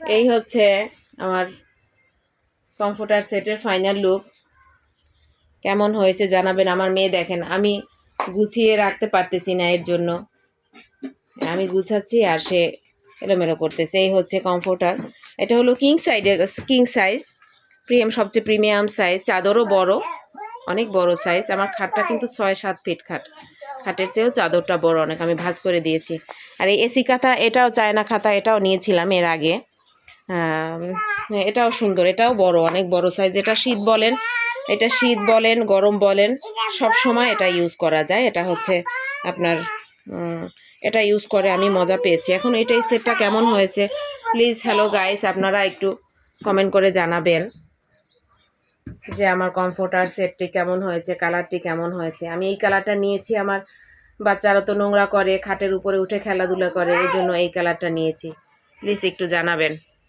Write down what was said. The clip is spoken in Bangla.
এই হচ্ছে আমার কমফোর্টার সেটের ফাইনাল লুক কেমন হয়েছে জানাবেন, আমার মেয়ে দেখেন, আমি গুছিয়ে রাখতে পারতেছি না এর জন্য। আমি গুছাচ্ছি আর সে এলোমেলো করতেছে, এই হচ্ছে কমফোর্টার এটা হলো কিং সাইডের কিং সাইজ প্রিয়াম সবচেয়ে প্রিমিয়াম সাইজ চাদরও বড়, অনেক বড় সাইজ আমার খাটটা কিন্তু ছয় সাত ফিট খাট। খাটের চেয়েও চাদরটা বড় অনেক, আমি ভাজ করে দিয়েছি। আর এই এসি খাতা, এটাও চায়না খাতা, এটাও নিয়েছিলাম এর আগে। এটাও সুন্দর, এটাও বড়, অনেক বড় সাইজ এটা শীত বলেন, এটা শীত বলেন, গরম বলেন, সব সময় এটা ইউজ করা যায়, এটা হচ্ছে আপনার এটা ইউজ করে আমি মজা পেয়েছি। এখন এটাই সেটটা কেমন হয়েছে? প্লিজ হ্যালো গাইস আপনারা একটু কমেন্ট করে জানাবেন যে আমার কমফোর্টার সেটটি কেমন হয়েছে কালারটি কেমন হয়েছে। আমি এই কালারটা নিয়েছি, আমার বাচ্চারা তো নোংরা করে, খাটের উপরে উঠে খেলাধুলা করে, এই জন্য এই কালারটা নিয়েছি। প্লিজ একটু জানাবেন।